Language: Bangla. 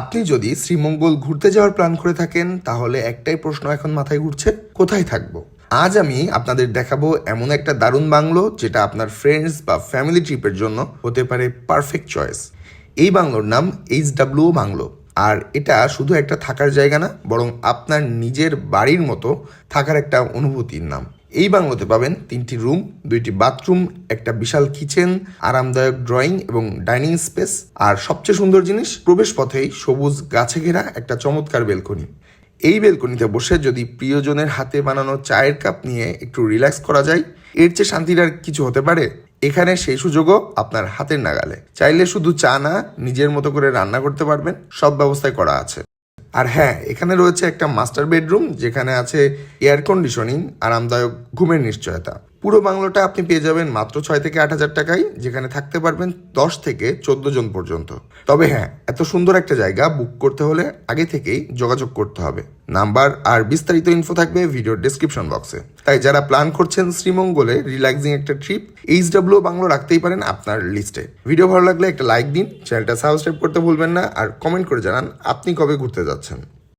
আপনি যদি শ্রীমঙ্গল ঘুরতে যাওয়ার প্ল্যান করে থাকেন, তাহলে একটাই প্রশ্ন এখন মাথায় ঘুরছে, কোথায় থাকব? আজ আমি আপনাদের দেখাবো এমন একটা দারুণ বাংলো যেটা আপনার ফ্রেন্ডস বা ফ্যামিলি ট্রিপের জন্য হতে পারে পারফেক্ট চয়েস এই বাংলোর নাম এইচ ডাব্লিউ বাংলো। আর এটা শুধু একটা থাকার জায়গা না, বরং আপনার নিজের বাড়ির মতো থাকার একটা অনুভূতির নাম। এই বাংলোতে পাবেন তিনটি রুম, দুইটি বাথরুম, একটা বিশাল কিচেন, আরামদায়ক ড্রয়িং এবং ডাইনিং স্পেস। আর সবচেয়ে সুন্দর জিনিস, প্রবেশ পথেই সবুজ গাছে ঘেরা একটা চমৎকার বেলকনি। এই বেলকনিতে বসে যদি প্রিয়জনের হাতে বানানো চায়ের কাপ নিয়ে একটু রিল্যাক্স করা যায়, এর চেয়ে শান্তির আর কিছু হতে পারে? এখানে সেই সুযোগও আপনার হাতের নাগালে। চাইলে শুধু চা না, নিজের মতো করে রান্না করতে পারবেন। সব ব্যবস্থায় করা আছে। আর হ্যাঁ এখানে রয়েছে একটা মাস্টার বেডরুম যেখানে আছে এয়ার কন্ডিশনিং আরামদায়ক ঘুমের নিশ্চয়তা। পুরো বাংলোটা আপনি পেয়ে যাবেন মাত্র ছয় থেকে আট হাজার টাকায়, যেখানে থাকতে পারবেন দশ থেকে চোদ্দ জন পর্যন্ত। তবে হ্যাঁ এত সুন্দর একটা জায়গা বুক করতে হলে আগে থেকেই যোগাযোগ করতে হবে। নাম্বার আর বিস্তারিত ইনফো থাকবে ভিডিওর ডেসক্রিপশন বক্সে তাই যারা প্ল্যান করছেন শ্রীমঙ্গলে রিল্যাক্সিং একটা ট্রিপ এইচ ডাব্লিউ বাংলো রাখতেই পারেন আপনার লিস্টে ভিডিও ভালো লাগলে একটা লাইক দিন চ্যানেলটা সাবস্ক্রাইব করতে ভুলবেন না, আর কমেন্ট করে জানান আপনি কবে ঘুরতে যাচ্ছেন।